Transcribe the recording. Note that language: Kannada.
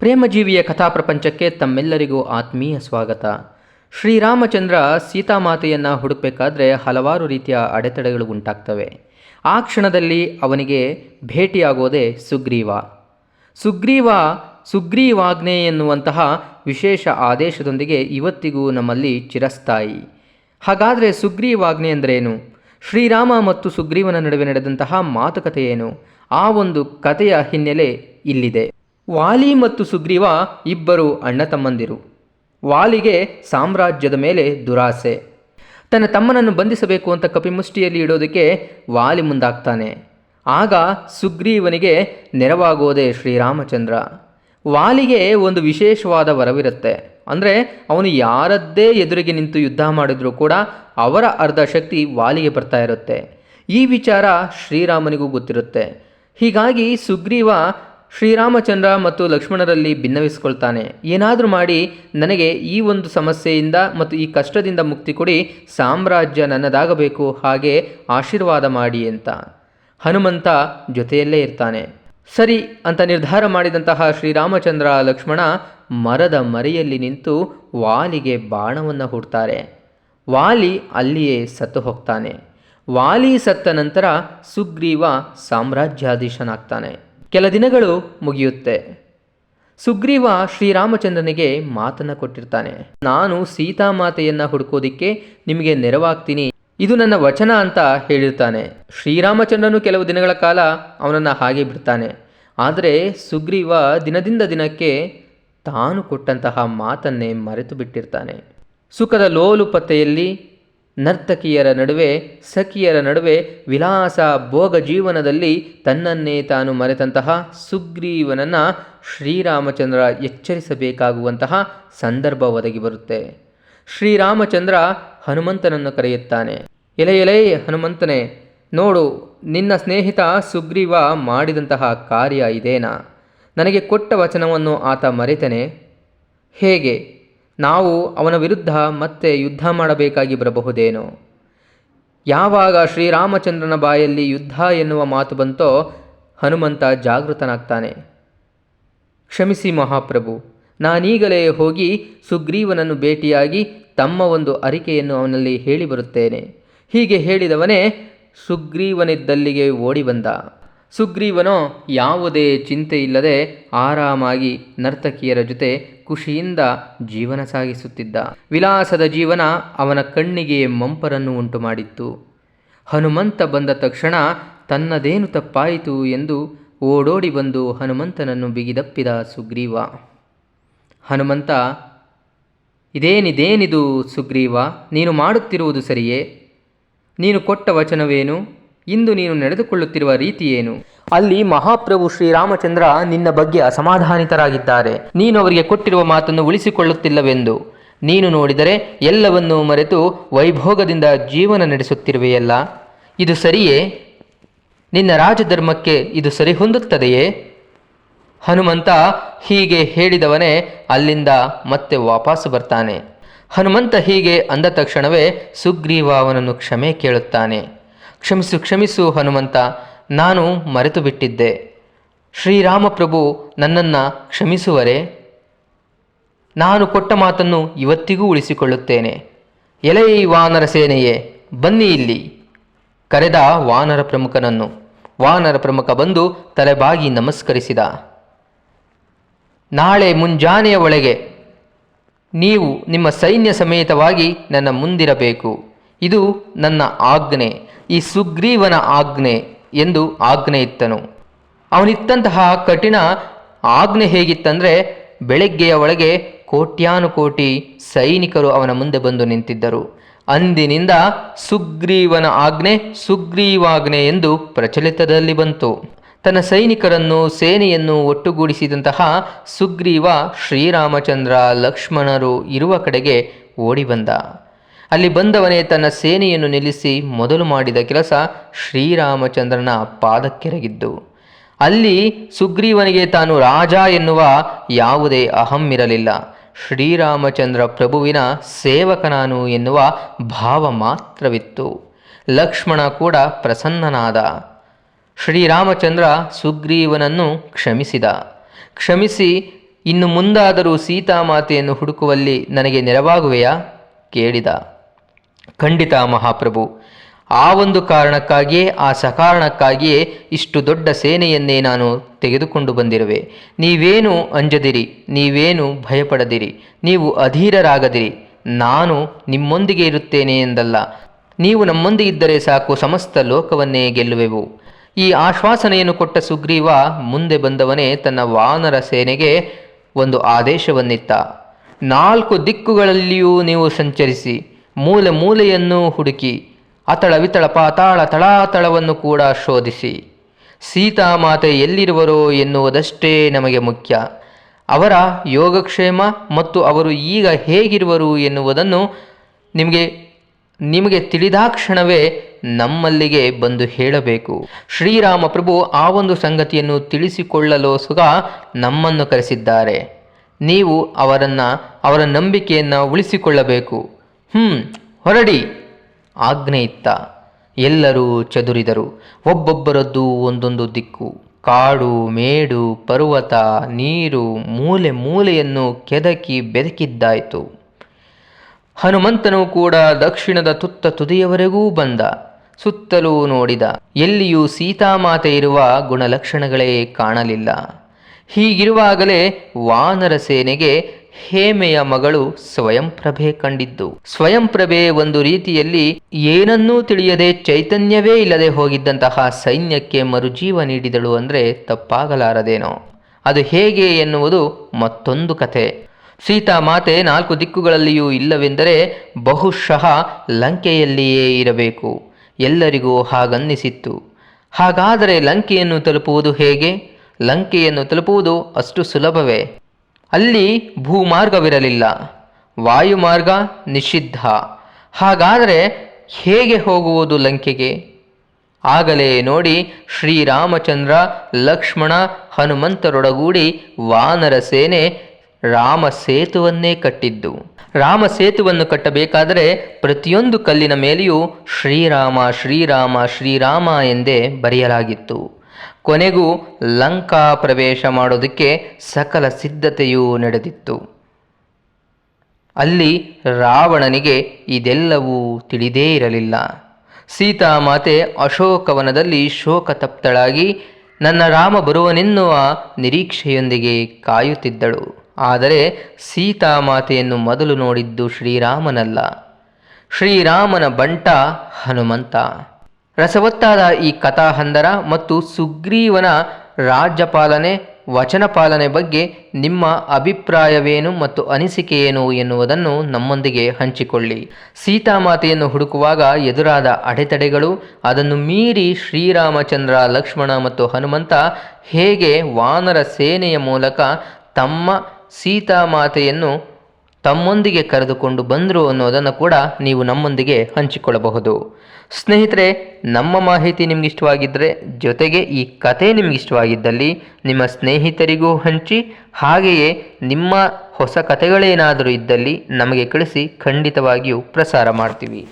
ಪ್ರೇಮಜೀವಿಯ ಕಥಾ ಪ್ರಪಂಚಕ್ಕೆ ತಮ್ಮೆಲ್ಲರಿಗೂ ಆತ್ಮೀಯ ಸ್ವಾಗತ. ಶ್ರೀರಾಮಚಂದ್ರ ಸೀತಾಮಾತೆಯನ್ನು ಹುಡುಕಬೇಕಾದ್ರೆ ಹಲವಾರು ರೀತಿಯ ಅಡೆತಡೆಗಳು ಉಂಟಾಗ್ತವೆ. ಆ ಕ್ಷಣದಲ್ಲಿ ಅವನಿಗೆ ಭೇಟಿಯಾಗೋದೇ ಸುಗ್ರೀವ. ಸುಗ್ರೀವ, ಸುಗ್ರೀವಾಜ್ಞೆ ಎನ್ನುವಂತಹ ವಿಶೇಷ ಆದೇಶದೊಂದಿಗೆ ಇವತ್ತಿಗೂ ನಮ್ಮಲ್ಲಿ ಚಿರಸ್ಥಾಯಿ. ಹಾಗಾದರೆ ಸುಗ್ರೀವಾಜ್ಞೆ ಅಂದ್ರೇನು? ಶ್ರೀರಾಮ ಮತ್ತು ಸುಗ್ರೀವನ ನಡುವೆ ನಡೆದಂತಹ ಮಾತುಕತೆ ಏನು? ಆ ಒಂದು ಕಥೆಯ ಹಿನ್ನೆಲೆ ಇಲ್ಲಿದೆ. ವಾಲಿ ಮತ್ತು ಸುಗ್ರೀವ ಇಬ್ಬರು ಅಣ್ಣ ತಮ್ಮಂದಿರು ವಾಲಿಗೆ ಸಾಮ್ರಾಜ್ಯದ ಮೇಲೆ ದುರಾಸೆ. ತನ್ನ ತಮ್ಮನನ್ನು ಬಂಧಿಸಬೇಕು ಅಂತ ಕಪಿಮುಷ್ಟಿಯಲ್ಲಿ ಇಡೋದಕ್ಕೆ ವಾಲಿ ಮುಂದಾಗ್ತಾನೆ. ಆಗ ಸುಗ್ರೀವನಿಗೆ ನೆರವಾಗೋದೆ ಶ್ರೀರಾಮಚಂದ್ರ. ವಾಲಿಗೆ ಒಂದು ವಿಶೇಷವಾದ ವರವಿರುತ್ತೆ. ಅಂದರೆ ಅವನು ಯಾರದ್ದೇ ಎದುರಿಗೆ ನಿಂತು ಯುದ್ಧ ಮಾಡಿದರೂ ಕೂಡ ಅವರ ಅರ್ಧ ಶಕ್ತಿ ವಾಲಿಗೆ ಬರ್ತಾ ಇರುತ್ತೆ. ಈ ವಿಚಾರ ಶ್ರೀರಾಮನಿಗೂ ಗೊತ್ತಿರುತ್ತೆ. ಹೀಗಾಗಿ ಸುಗ್ರೀವ ಶ್ರೀರಾಮಚಂದ್ರ ಮತ್ತು ಲಕ್ಷ್ಮಣರಲ್ಲಿ ಭಿನ್ನವಿಸಿಕೊಳ್ತಾನೆ. ಏನಾದರೂ ಮಾಡಿ ನನಗೆ ಈ ಒಂದು ಸಮಸ್ಯೆಯಿಂದ ಮತ್ತು ಈ ಕಷ್ಟದಿಂದ ಮುಕ್ತಿ ಕೊಡಿ, ಸಾಮ್ರಾಜ್ಯ ನನ್ನದಾಗಬೇಕು, ಹಾಗೆ ಆಶೀರ್ವಾದ ಮಾಡಿ ಅಂತ. ಹನುಮಂತ ಜೊತೆಯಲ್ಲೇ ಇರ್ತಾನೆ. ಸರಿ ಅಂತ ನಿರ್ಧಾರ ಮಾಡಿದಂತಹ ಶ್ರೀರಾಮಚಂದ್ರ, ಲಕ್ಷ್ಮಣ ಮರದ ಮರೆಯಲ್ಲಿ ನಿಂತು ವಾಲಿಗೆ ಬಾಣವನ್ನು ಹುಡ್ತಾರೆ. ವಾಲಿ ಅಲ್ಲಿಯೇ ಸತ್ತು ಹೋಗ್ತಾನೆ. ವಾಲಿ ಸತ್ತ ನಂತರ ಸುಗ್ರೀವ ಸಾಮ್ರಾಜ್ಯಾಧೀಶನಾಗ್ತಾನೆ. ಕೆಲ ದಿನಗಳು ಮುಗಿಯುತ್ತೆ. ಸುಗ್ರೀವ ಶ್ರೀರಾಮಚಂದ್ರನಿಗೆ ಮಾತನ್ನು ಕೊಟ್ಟಿರ್ತಾನೆ. ನಾನು ಸೀತಾಮಾತೆಯನ್ನು ಹುಡುಕೋದಿಕ್ಕೆ ನಿಮಗೆ ನೆರವಾಗ್ತೀನಿ. ಇದು ನನ್ನ ವಚನ ಅಂತ ಹೇಳಿರ್ತಾನೆ. ಶ್ರೀರಾಮಚಂದ್ರನು ಕೆಲವು ದಿನಗಳ ಕಾಲ ಅವನನ್ನು ಹಾಗೆ ಬಿಡ್ತಾನೆ. ಆದರೆ ಸುಗ್ರೀವ ದಿನದಿಂದ ದಿನಕ್ಕೆ ತಾನು ಕೊಟ್ಟಂತಹ ಮಾತನ್ನೇ ಮರೆತು ಬಿಟ್ಟಿರ್ತಾನೆ ಸುಖದ ಲೋಲುಪತೆಯಲ್ಲಿ ನರ್ತಕಿಯರ ನಡುವೆ, ಸಖಿಯರ ನಡುವೆ ವಿಲಾಸ ಭೋಗ ಜೀವನದಲ್ಲಿ ತನ್ನನ್ನೇ ತಾನು ಮರೆತಂತಹ ಸುಗ್ರೀವನನ್ನು ಶ್ರೀರಾಮಚಂದ್ರ ಎಚ್ಚರಿಸಬೇಕಾಗುವಂತಹ ಸಂದರ್ಭ ಒದಗಿ ಬರುತ್ತೆ. ಶ್ರೀರಾಮಚಂದ್ರ ಹನುಮಂತನನ್ನು ಕರೆಯುತ್ತಾನೆ. ಎಲೆ ಎಲೆ ಹನುಮಂತನೇ, ನೋಡು, ನಿನ್ನ ಸ್ನೇಹಿತ ಸುಗ್ರೀವ ಮಾಡಿದಂತಹ ಕಾರ್ಯ ಇದೇನಾ? ನನಗೆ ಕೊಟ್ಟ ವಚನವನ್ನು ಆತ ಮರೆತನೆ. ಹೇಗೆ? ನಾವು ಅವನ ವಿರುದ್ಧ ಮತ್ತೆ ಯುದ್ಧ ಮಾಡಬೇಕಾಗಿ ಬರಬಹುದೇನೋ? ಯಾವಾಗ ಶ್ರೀರಾಮಚಂದ್ರನ ಬಾಯಲ್ಲಿ ಯುದ್ಧ ಎನ್ನುವ ಮಾತು ಬಂತೋ ಹನುಮಂತ ಜಾಗೃತನಾಗ್ತಾನೆ. ಕ್ಷಮಿಸಿ ಮಹಾಪ್ರಭು, ನಾನೀಗಲೇ ಹೋಗಿ ಸುಗ್ರೀವನನ್ನು ಭೇಟಿಯಾಗಿ ತಮ್ಮ ಒಂದು ಅರಿಕೆಯನ್ನು ಅವನಲ್ಲಿ ಹೇಳಿ ಬರುತ್ತೇನೆ ಹೀಗೆ ಹೇಳಿದವನೇ ಸುಗ್ರೀವನಿದ್ದಲ್ಲಿಗೆ ಓಡಿ ಬಂದ. ಸುಗ್ರೀವನೋ ಯಾವುದೇ ಚಿಂತೆ ಇಲ್ಲದೆ ಆರಾಮಾಗಿ ನರ್ತಕಿಯರ ಜೊತೆ ಖುಷಿಯಿಂದ ಜೀವನ ಸಾಗಿಸುತ್ತಿದ್ದ. ವಿಲಾಸದ ಜೀವನ ಅವನ ಕಣ್ಣಿಗೆ ಮಂಪರನ್ನು ಉಂಟು ಮಾಡಿತ್ತು ಹನುಮಂತ ಬಂದ ತಕ್ಷಣ ತನ್ನದೇನು ತಪ್ಪಾಯಿತು ಎಂದು ಓಡೋಡಿ ಬಂದು ಹನುಮಂತನನ್ನು ಬಿಗಿದಪ್ಪಿದ ಸುಗ್ರೀವ. ಹನುಮಂತ, ಇದೇನಿದೇನಿದು ಸುಗ್ರೀವ? ನೀನು ಮಾಡುತ್ತಿರುವುದು ಸರಿಯೇ? ನೀನು ಕೊಟ್ಟ ವಚನವೇನು? ಇಂದು ನೀನು ನಡೆದುಕೊಳ್ಳುತ್ತಿರುವ ರೀತಿ ಏನು? ಅಲ್ಲಿ ಮಹಾಪ್ರಭು ಶ್ರೀರಾಮಚಂದ್ರ ನಿನ್ನ ಬಗ್ಗೆ ಅಸಮಾಧಾನಿತರಾಗಿದ್ದಾರೆ. ನೀನು ಅವರಿಗೆ ಕೊಟ್ಟಿರುವ ಮಾತನ್ನು ಉಳಿಸಿಕೊಳ್ಳುತ್ತಿಲ್ಲವೆಂದು. ನೀನು ನೋಡಿದರೆ ಎಲ್ಲವನ್ನೂ ಮರೆತು ವೈಭೋಗದಿಂದ ಜೀವನ ನಡೆಸುತ್ತಿರುವೆಯಲ್ಲ. ಇದು ಸರಿಯೇ? ನಿನ್ನ ರಾಜಧರ್ಮಕ್ಕೆ ಇದು ಸರಿಹೊಂದುತ್ತದೆಯೇ ಹನುಮಂತ ಹೀಗೆ ಹೇಳಿದವನೇ ಅಲ್ಲಿಂದ ಮತ್ತೆ ವಾಪಸ್ ಬರ್ತಾನೆ. ಹನುಮಂತ ಹೀಗೆ ಅಂದ ತಕ್ಷಣವೇ ಸುಗ್ರೀವ ಅವನನ್ನು ಕ್ಷಮೆ ಕೇಳುತ್ತಾನೆ. ಕ್ಷಮಿಸು ಕ್ಷಮಿಸು ಹನುಮಂತ, ನಾನು ಮರೆತು ಬಿಟ್ಟಿದ್ದೆ ಶ್ರೀರಾಮಪ್ರಭು ನನ್ನನ್ನು ಕ್ಷಮಿಸುವರೆ? ನಾನು ಕೊಟ್ಟ ಮಾತನ್ನು ಇವತ್ತಿಗೂ ಉಳಿಸಿಕೊಳ್ಳುತ್ತೇನೆ. ಎಲೆಯ ವಾನರ ಸೇನೆಯೇ, ಬನ್ನಿ ಇಲ್ಲಿ. ಕರೆದ ವಾನರ ಪ್ರಮುಖನನ್ನು, ವಾನರ ಪ್ರಮುಖ ಬಂದು ತಲೆಬಾಗಿ ನಮಸ್ಕರಿಸಿದ. ನಾಳೆ ಮುಂಜಾನೆಯ ಒಳಗೆ ನೀವು ನಿಮ್ಮ ಸೈನ್ಯ ಸಮೇತವಾಗಿ ನನ್ನ ಮುಂದಿರಬೇಕು. ಇದು ನನ್ನ ಆಜ್ಞೆ. ಈ ಸುಗ್ರೀವನ ಆಜ್ಞೆ ಎಂದು ಆಜ್ಞೆ ಇತ್ತನು ಅವನಿತ್ತಂತಹ ಕಠಿಣ ಆಜ್ಞೆ ಹೇಗಿತ್ತಂದರೆ ಬೆಳಗ್ಗೆಯ ಒಳಗೆ ಕೋಟ್ಯಾನುಕೋಟಿ ಸೈನಿಕರು ಅವನ ಮುಂದೆ ಬಂದು ನಿಂತಿದ್ದರು. ಅಂದಿನಿಂದ ಸುಗ್ರೀವನ ಆಜ್ಞೆ ಸುಗ್ರೀವಾಜ್ಞೆ ಎಂದು ಪ್ರಚಲಿತದಲ್ಲಿ ಬಂತು. ತನ್ನ ಸೈನಿಕರನ್ನು, ಸೇನೆಯನ್ನು ಒಟ್ಟುಗೂಡಿಸಿದಂತಹ ಸುಗ್ರೀವ ಶ್ರೀರಾಮಚಂದ್ರ, ಲಕ್ಷ್ಮಣರು ಇರುವ ಕಡೆಗೆ ಓಡಿ ಬಂದ. ಅಲ್ಲಿ ಬಂದವನೇ ತನ್ನ ಸೇನೆಯನ್ನು ನಿಲ್ಲಿಸಿ ಮೊದಲು ಮಾಡಿದ ಕೆಲಸ ಶ್ರೀರಾಮಚಂದ್ರನ ಪಾದಕ್ಕೆರಗಿದ್ದು. ಅಲ್ಲಿ ಸುಗ್ರೀವನಿಗೆ ತಾನು ರಾಜ ಎನ್ನುವ ಯಾವುದೇ ಅಹಂ ಇರಲಿಲ್ಲ. ಶ್ರೀರಾಮಚಂದ್ರ ಪ್ರಭುವಿನ ಸೇವಕನಾನು ಎನ್ನುವ ಭಾವ ಮಾತ್ರವಿತ್ತು. ಲಕ್ಷ್ಮಣ ಕೂಡ ಪ್ರಸನ್ನನಾದ. ಶ್ರೀರಾಮಚಂದ್ರ ಸುಗ್ರೀವನನ್ನು ಕ್ಷಮಿಸಿದ. ಕ್ಷಮಿಸಿ, ಇನ್ನು ಮುಂದಾದರೂ ಸೀತಾಮಾತೆಯನ್ನು ಹುಡುಕುವಲ್ಲಿ ನನಗೆ ನೆರವಾಗುವೆಯಾ? ಕೇಳಿದ. ಖಂಡಿತ ಮಹಾಪ್ರಭು. ಆ ಒಂದು ಕಾರಣಕ್ಕಾಗಿಯೇ, ಆ ಸಕಾರಣಕ್ಕಾಗಿಯೇ ಇಷ್ಟು ದೊಡ್ಡ ಸೇನೆಯನ್ನೇ ನಾನು ತೆಗೆದುಕೊಂಡು ಬಂದಿರುವೆ. ನೀವೇನು ಅಂಜದಿರಿ, ನೀವೇನು ಭಯಪಡದಿರಿ, ನೀವು ಅಧೀರರಾಗದಿರಿ. ನಾನು ನಿಮ್ಮೊಂದಿಗೆ ಇರುತ್ತೇನೆ ಎಂದಲ್ಲ. ನೀವು ನಮ್ಮೊಂದಿಗಿದ್ದರೆ ಸಾಕು, ಸಮಸ್ತ ಲೋಕವನ್ನೇ ಗೆಲ್ಲುವೆವು. ಈ ಆಶ್ವಾಸನೆಯನ್ನು ಕೊಟ್ಟ ಸುಗ್ರೀವ ಮುಂದೆ ಬಂದವನೇ ತನ್ನ ವಾನರ ಸೇನೆಗೆ ಒಂದು ಆದೇಶವನ್ನಿತ್ತ. ನಾಲ್ಕು ದಿಕ್ಕುಗಳಲ್ಲಿಯೂ ನೀವು ಸಂಚರಿಸಿ ಮೂಲೆ ಮೂಲೆಯನ್ನು ಹುಡುಕಿ ಅತಳ ವಿತಳ ಪಾತಾಳ ತಳಾತಳವನ್ನು ಕೂಡ ಶೋಧಿಸಿ ಸೀತಾಮಾತೆ ಎಲ್ಲಿರುವರೋ ಎನ್ನುವುದಷ್ಟೇ ನಮಗೆ ಮುಖ್ಯ. ಅವರ ಯೋಗಕ್ಷೇಮ ಮತ್ತು ಅವರು ಈಗ ಹೇಗಿರುವರು ಎನ್ನುವುದನ್ನು ನಿಮಗೆ ನಿಮಗೆ ತಿಳಿದಾಕ್ಷಣವೇ ನಮ್ಮಲ್ಲಿಗೆ ಬಂದು ಹೇಳಬೇಕು. ಶ್ರೀರಾಮ ಪ್ರಭು ಆ ಒಂದು ಸಂಗತಿಯನ್ನು ತಿಳಿಸಿಕೊಳ್ಳಲು ಸುಗ ನಮ್ಮನ್ನು ಕರೆಸಿದ್ದಾರೆ. ನೀವು ಅವರನ್ನು, ಅವರ ನಂಬಿಕೆಯನ್ನು ಉಳಿಸಿಕೊಳ್ಳಬೇಕು. ಹ್ಮ್, ಹೊರಡಿ. ಆಜ್ಞೆ ಇತ್ತ. ಎಲ್ಲರೂ ಚದುರಿದರು. ಒಬ್ಬೊಬ್ಬರದ್ದು ಒಂದೊಂದು ದಿಕ್ಕು. ಕಾಡು, ಮೇಡು, ಪರ್ವತ, ನೀರು, ಮೂಲೆ ಮೂಲೆಯನ್ನು ಕೆದಕಿ ಬೆದಕಿದ್ದಾಯಿತು. ಹನುಮಂತನು ಕೂಡ ದಕ್ಷಿಣದ ತುತ್ತ ತುದಿಯವರೆಗೂ ಬಂದ. ಸುತ್ತಲೂ ನೋಡಿದ. ಎಲ್ಲಿಯೂ ಸೀತಾಮಾತೆ ಇರುವ ಗುಣಲಕ್ಷಣಗಳೇ ಕಾಣಲಿಲ್ಲ. ಹೀಗಿರುವಾಗಲೇ ವಾನರ ಸೇನೆಗೆ ಹೇಮೆಯ ಮಗಳು ಸ್ವಯಂಪ್ರಭೆ ಕಂಡಿದ್ದು. ಸ್ವಯಂಪ್ರಭೆ ಒಂದು ರೀತಿಯಲ್ಲಿ ಏನನ್ನೂ ತಿಳಿಯದೆ ಚೈತನ್ಯವೇ ಇಲ್ಲದೆ ಹೋಗಿದ್ದಂತಹ ಸೈನ್ಯಕ್ಕೆ ಮರುಜೀವ ನೀಡಿದಳು ಅಂದರೆ ತಪ್ಪಾಗಲಾರದೇನೋ. ಅದು ಹೇಗೆ ಎನ್ನುವುದು ಮತ್ತೊಂದು ಕಥೆ. ಸೀತಾಮಾತೆ ನಾಲ್ಕು ದಿಕ್ಕುಗಳಲ್ಲಿಯೂ ಇಲ್ಲವೆಂದರೆ ಬಹುಶಃ ಲಂಕೆಯಲ್ಲಿಯೇ ಇರಬೇಕು. ಎಲ್ಲರಿಗೂ ಹಾಗನ್ನಿಸಿತ್ತು. ಹಾಗಾದರೆ ಲಂಕೆಯನ್ನು ತಲುಪುವುದು ಹೇಗೆ? ಲಂಕೆಯನ್ನು ತಲುಪುವುದು ಅಷ್ಟು ಸುಲಭವೇ? ಅಲ್ಲಿ ಭೂಮಾರ್ಗವಿರಲಿಲ್ಲ. ವಾಯುಮಾರ್ಗ ನಿಷಿದ್ಧ. ಹಾಗಾದರೆ ಹೇಗೆ ಹೋಗುವುದು ಲಂಕೆಗೆ? ಆಗಲೇ ನೋಡಿ ಶ್ರೀರಾಮಚಂದ್ರ, ಲಕ್ಷ್ಮಣ, ಹನುಮಂತರೊಡಗೂಡಿ ವಾನರ ಸೇನೆ ರಾಮ ಸೇತುವನ್ನೇ ಕಟ್ಟಿದ್ದು. ರಾಮ ಸೇತುವನ್ನು ಕಟ್ಟಬೇಕಾದರೆ ಪ್ರತಿಯೊಂದು ಕಲ್ಲಿನ ಮೇಲೆಯೂ ಶ್ರೀರಾಮ ಶ್ರೀರಾಮ ಶ್ರೀರಾಮ ಎಂದೇ ಬರೆಯಲಾಗಿತ್ತು. ಕೊನೆಗೂ ಲಂಕಾ ಪ್ರವೇಶ ಮಾಡೋದಕ್ಕೆ ಸಕಲ ಸಿದ್ಧತೆಯೂ ನಡೆದಿತ್ತು. ಅಲ್ಲಿ ರಾವಣನಿಗೆ ಇದೆಲ್ಲವೂ ತಿಳಿದೇ ಇರಲಿಲ್ಲ. ಸೀತಾಮಾತೆ ಅಶೋಕವನದಲ್ಲಿ ಶೋಕತಪ್ತಳಾಗಿ ನನ್ನ ರಾಮ ಬರುವನೆನ್ನುವ ನಿರೀಕ್ಷೆಯೊಂದಿಗೆ ಕಾಯುತ್ತಿದ್ದಳು. ಆದರೆ ಸೀತಾಮಾತೆಯನ್ನು ಮೊದಲು ನೋಡಿದ್ದು ಶ್ರೀರಾಮನಲ್ಲ. ಶ್ರೀರಾಮನ ಬಂಟ ಹನುಮಂತ. ರಸವತ್ತಾದ ಈ ಕಥಾಹಂದರ ಮತ್ತು ಸುಗ್ರೀವನ ರಾಜ್ಯಪಾಲನೆ ವಚನ ಪಾಲನೆ ಬಗ್ಗೆ ನಿಮ್ಮ ಅಭಿಪ್ರಾಯವೇನು ಮತ್ತು ಅನಿಸಿಕೆ ಏನು ಎನ್ನುವುದನ್ನು ನಮ್ಮೊಂದಿಗೆ ಹಂಚಿಕೊಳ್ಳಿ. ಸೀತಾಮಾತೆಯನ್ನು ಹುಡುಕುವಾಗ ಎದುರಾದ ಅಡೆತಡೆಗಳು, ಅದನ್ನು ಮೀರಿ ಶ್ರೀರಾಮಚಂದ್ರ, ಲಕ್ಷ್ಮಣ ಮತ್ತು ಹನುಮಂತ ಹೇಗೆ ವಾನರ ಸೇನೆಯ ಮೂಲಕ ತಮ್ಮ ಸೀತಾಮಾತೆಯನ್ನು ತಮ್ಮೊಂದಿಗೆ ಕರೆದುಕೊಂಡು ಬಂದರು ಅನ್ನೋದನ್ನು ಕೂಡ ನೀವು ನಮ್ಮೊಂದಿಗೆ ಹಂಚಿಕೊಳ್ಳಬಹುದು. ಸ್ನೇಹಿತರೆ, ನಮ್ಮ ಮಾಹಿತಿ ನಿಮ್ಗೆ ಇಷ್ಟವಾಗಿದ್ದರೆ ಜೊತೆಗೆ ಈ ಕತೆ ನಿಮ್ಗೆ ಇಷ್ಟವಾಗಿದ್ದಲ್ಲಿ ನಿಮ್ಮ ಸ್ನೇಹಿತರಿಗೂ ಹಂಚಿ, ಹಾಗೆಯೇ ನಿಮ್ಮ ಹೊಸ ಕತೆಗಳೇನಾದರೂ ಇದ್ದಲ್ಲಿ ನಮಗೆ ಕಳಿಸಿ ಖಂಡಿತವಾಗಿಯೂ ಪ್ರಸಾರ ಮಾಡ್ತೀವಿ.